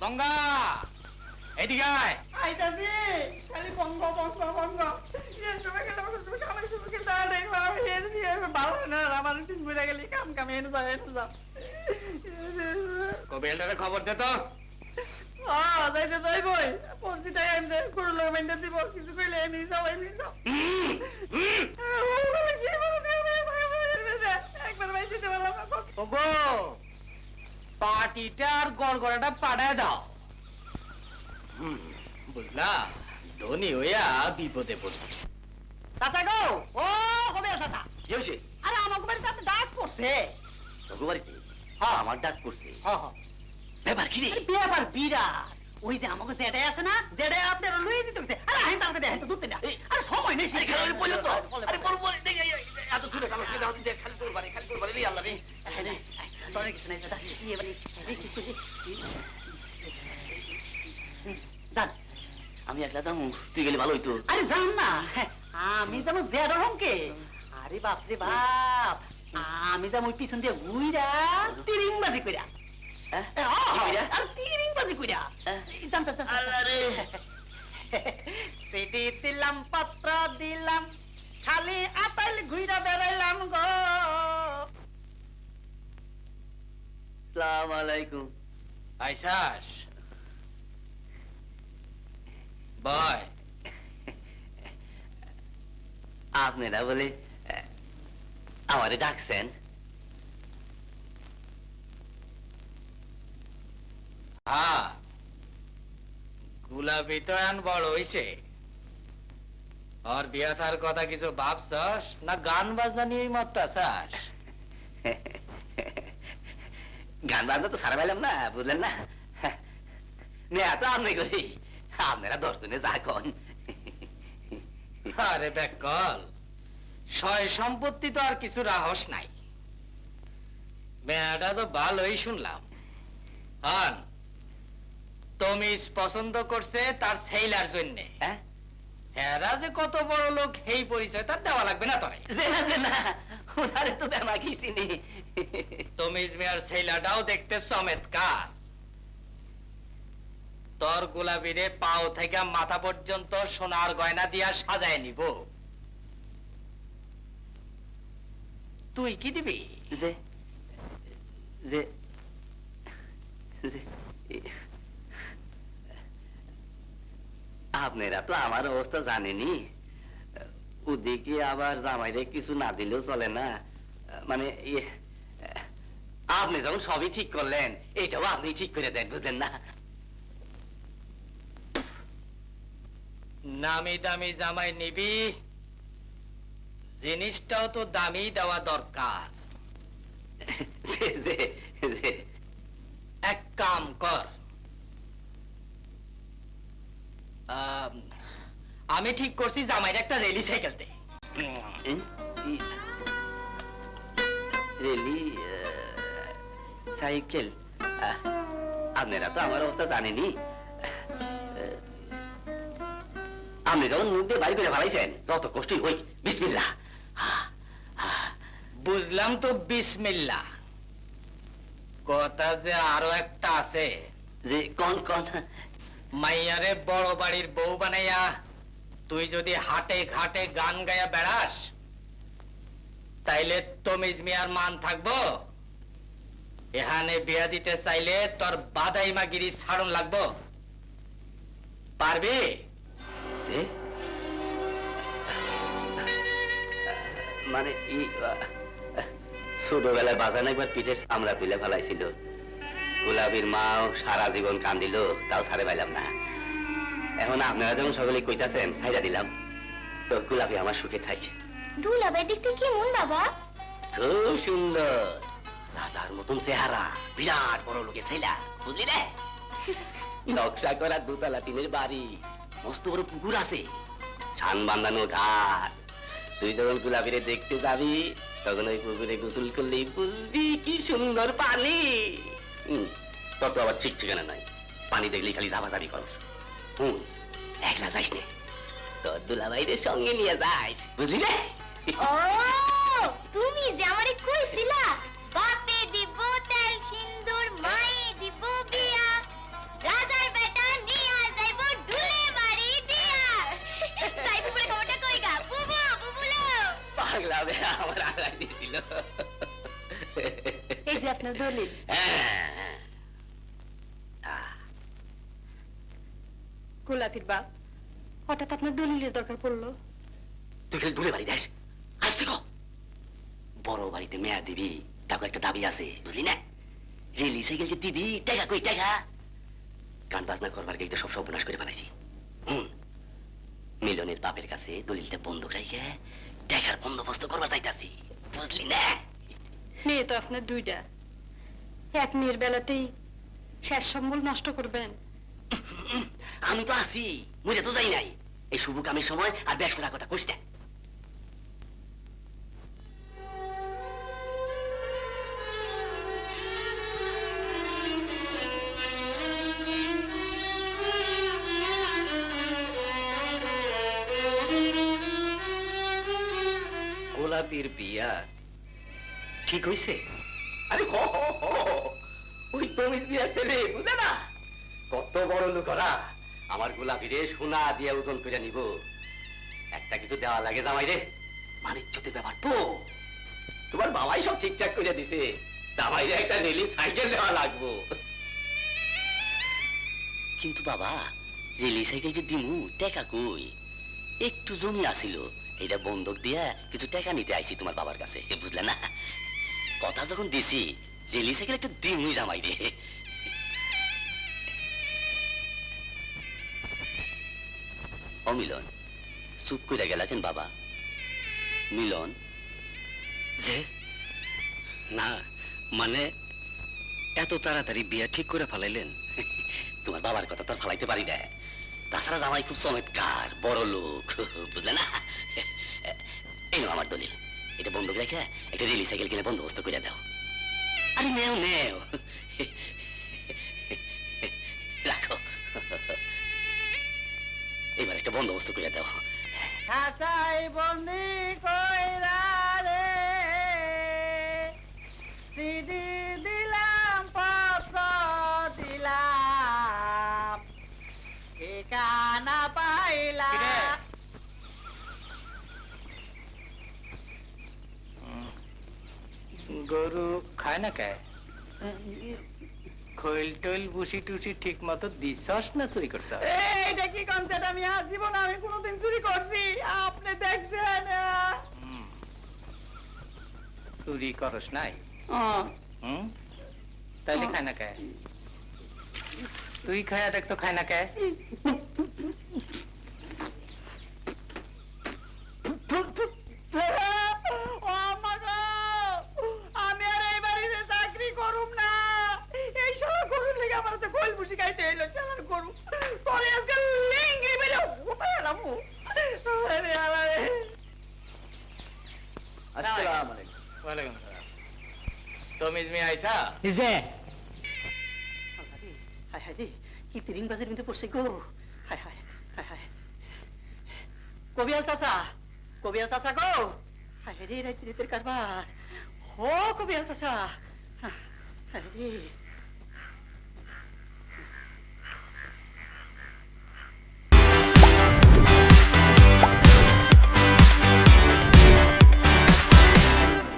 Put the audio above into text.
গঙ্গা এদিকে আয় আইতাছি খালি বঙ্গ বঙ্গ বঙ্গ ইয়ে সময় গেলে আমার তুমি খাবার সময় গেলে আর দেখো আমি দিয়ে ভালো না আমার দিন বুঝে গেলি কাম কাম হেন যাও হেন যাও কবিলটারে খবর দে তো আহ যাইতে যাই বই পঞ্চি টাকা এমনি কোনো লোক মেনতে দিব কিছু কইলে এমনি যাও এমনি যাও। একবার ভাই দিতে পারলাম না ওগো পাটিটার গড়গড়াটা পাঠায় দাও। হুম, বুঝলা ধনী হইয়া বিপদে পড়ছে। চাচা গো ও কবে চাচা কি হয়েছে আরে আমার বাড়িতে আপনি ডাক হ্যাঁ। আমার ডাক করছে। হ্যাঁ হ্যাঁ ব্যাপার কি রে? আরে বিয়াবার বিরাট। ওই যে আমাকে জেডাই আছে না জেডাই আপনারা লইয়ে দিতে গেছে আরে হাই তার দেখেন তো দুধ না আরে সময় নেই আরে খালি তো আরে বল বল দেখ এই, এই, এত দূরে কালো সেটা হতে দেখ খালি তোর বাড়ি খালি তোর বাড়ি রে আল্লাহ রে তোর কিছু নাই দাদা ইয়ে বাড়ি যান আমি তুই গেলে ভালো হইতো। আরে যান না আমি যেমন জেডা হংকে। আরে বাপ রে বাপ আমি যেমন ওই পিছন দিয়ে ঘুইরা তিরিং বাজি কইরা। হ্যাঁ? তিরিং বাজি কইরা? হ্যাঁ? আল্লাহ রে। সিডি দিলাম পত্র দিলাম খালি আতাইল ঘুইরা বেড়াইলাম গো। সালাম আলাইকুম। আইসাস বয় আপনারা বলে আমারে ডাকছেন। হ্যাঁ গুলাবি তো এখন বড় হইছে। আর বিয়া থার কথা কিছু ভাবছস? না গান বাজনা নিয়েই নিয়ে মাত্রাছাস গান বাজনা তো সারা পাইলাম না বুঝলেন না? তো আপনি করি আপনারা দর্শনে যা কন। আরে বেকল সয় সম্পত্তি তো আর কিছু রাহস নাই। মেয়াটা তো ভালোই শুনলাম। হন তমিজ পছন্দ করছে তার সেইলার জন্যে। হ্যাঁ? যে কত বড় লোক সেই পরিচয় তার দেওয়া লাগবে না তরে। ওনারে তো বেমা কি চিনি। তমিজ মেয়ার সেইলাটাও দেখতে চমৎকার। তোর গোলাপিরে পাও থেকে মাথা পর্যন্ত সোনার গয়না দিয়া সাজায় নিব। তুই কি দিবি? যে যে আপনারা তো আমার অবস্থা জানেনি ওদিকে আবার জামাইরে কিছু না দিলেও চলে না। মানে ইয়ে, আপনি যখন সবই ঠিক করলেন এটাও আপনি ঠিক করে দেন বুঝলেন না? নামি দামি জামাই নিবি জিনিসটাও তো দামি দেওয়া দরকার। এক কাম কর। আমি ঠিক করছি জামাইর একটা রেলি সাইকেল দে। Raleigh cycle? আপনারা তো আমার অবস্থা জানেনি আপনি যখন মুখ দিয়ে বাড়ি করে ভালাইছেন যত কষ্টই হই। আহ, বুঝলাম তো বিসমিল্লা কথা যে আরও একটা আছে। যে কন কন? মাইয়ারে বড় বাড়ির বউ বানাইয়া তুই যদি হাটে ঘাটে গান গায়া বেড়াস তাইলে তমিজ মিয়ার মান থাকব। এখানে বিয়া দিতে চাইলে তোর বাদাইমাগিরি ছাড়ন লাগবো। পারবি? যে? মানে ছোটবেলায় বাজান একবার পিঠের চামড়া তুলে ফেলাইছিল। গোলাপির মাও সারা জীবন কান্দিল তাও ছাড়ে পাইলাম না। এখন আপনারা যখন সকলে কইতাছেন ছাইরা দিলাম তো গোলাপি আমার সুখে থাকে। দুলাভাই দেখতে কেমন বাবা? খুব সুন্দর। রাজার মতন চেহারা বিরাট বড় লোকের ছেলা বুঝলি রে? নকশা করা দোতলা টিনের বাড়ি মস্ত বড় পুকুর আছে। ছান বান্ধানো ঘাট। তুই যখন গোলাপিরে দেখতে যাবি তখন ওই পুকুরে গোসল করলেই বুঝবি কি সুন্দর পানি। তোর আবার ঠিক ঠিকানা নাই। পানি দেখলেই খালি ঝাপাঝাপি করস। হুম একলা যাইস নে। তোর দুলাভাইদের সঙ্গে নিয়ে যাইস বুঝলি রে? ও তুমি যে আমারে কইছিলা আমার আড়াই দিয়েছিল এই যে আপনার দলিল। হ্যাঁ। গোলাপির বাপ হঠাৎ আপনার দলিলের দরকার পড়ল। তুই খালি দূরে বাড়ি দেশ আজ থেকে। বড় বাড়িতে মেয়া দিবি তাকে একটা দাবি আছে বুঝলি না? রেলি সাইকেল যে দিবি টাকা কই টাকা? গান বাজনা করবার তো সব সর্বনাশ করে ফেলাইছি। হুন মিলনের বাপের কাছে দলিলটা বন্ধক রাইখে টাকার বন্দোবস্ত করবার চাইতাছি বুঝলি না? মেয়ে তো আপনার দুইটা। এক মেয়ের বেলাতেই শেষ সম্বল নষ্ট করবেন। আমি তো আছি মুড়ে তো যাই নাই। এই শুভ কামের সময় আর বেশ কথা কইস না। গোলাপির বিয়া। ঠিক হইছে? আরে হো হো হো ওই তমিজ বিয়ার ছেলে বুঝলে না? কত বড় লোক ওরা আমার গোলাপি রে সোনা দিয়ে ওজন করে নিব। একটা কিছু দেওয়া লাগে জামাই রে। মানিজ্যতে ব্যাপার তো। তোমার বাবাই সব ঠিকঠাক করে দিছে। জামাই রে একটা রেলি সাইকেল দেওয়া লাগবো। কিন্তু বাবা রেলি সাইকেল যে দিমু টাকা কই? একটু জমি আসিল এটা বন্ধক দিয়া কিছু টাকা নিতে আইছি তোমার বাবার কাছে বুঝলে না? কথা যখন দিছি রেলি সাইকেল একটা দিমুই জামাই রে। অমিলন চুপ কইরা গেলা কেন বাবা? মিলন? যে? না মানে এত তাড়াতাড়ি বিয়া ঠিক করে ফেলাইলেন? তোমার বাবার কথা তো আর ফালাইতে পারি না। তাছাড়া জামাই খুব চমৎকার, বড় লোক, বুঝলে না? এই আমার দলিল। এটা বন্ধক রেখে একটা রেলি সাইকেল কিনে বন্দোবস্ত করে দাও। আরে নেও নেও। রাখো। এবার একটা বন্দোবস্ত করে দাও। খাতাই বন্দি কইরা রে, সিডি ঠিকানা পাইলাম গরু খায় না খায় খৈল টৈল বুসি টুসি ঠিক মতো দিছস না চুরি করছ এইটা কি কনসেপ্ট? আমি আজ জীবনে আমি কোনোদিন চুরি করছি। আপনি দেখছেন চুরি করস নাই? তাইলে খায় না খায় তুই খায়া দেখ তো খায় না আম্মা আমি আর এই বাড়িতে চাকরি করুম না। এই সব গরুর লেগে আমার তো গোল খাইতে এলো সালার গরু। পরে আজকে লিঙ্গি বেলে কোথায় এলাম আরে আরে। আসসালামু আলাইকুম। ওয়ালাইকুম সালাম। তমিজ মি আইসা? হায় মধ্যে পড়ছে গো। কবিয়াল চাচা কবিয়াল চাচা গো। হায় রে রাত্রিতের কারবার। হো, কবিয়াল চাচা। হায় রে।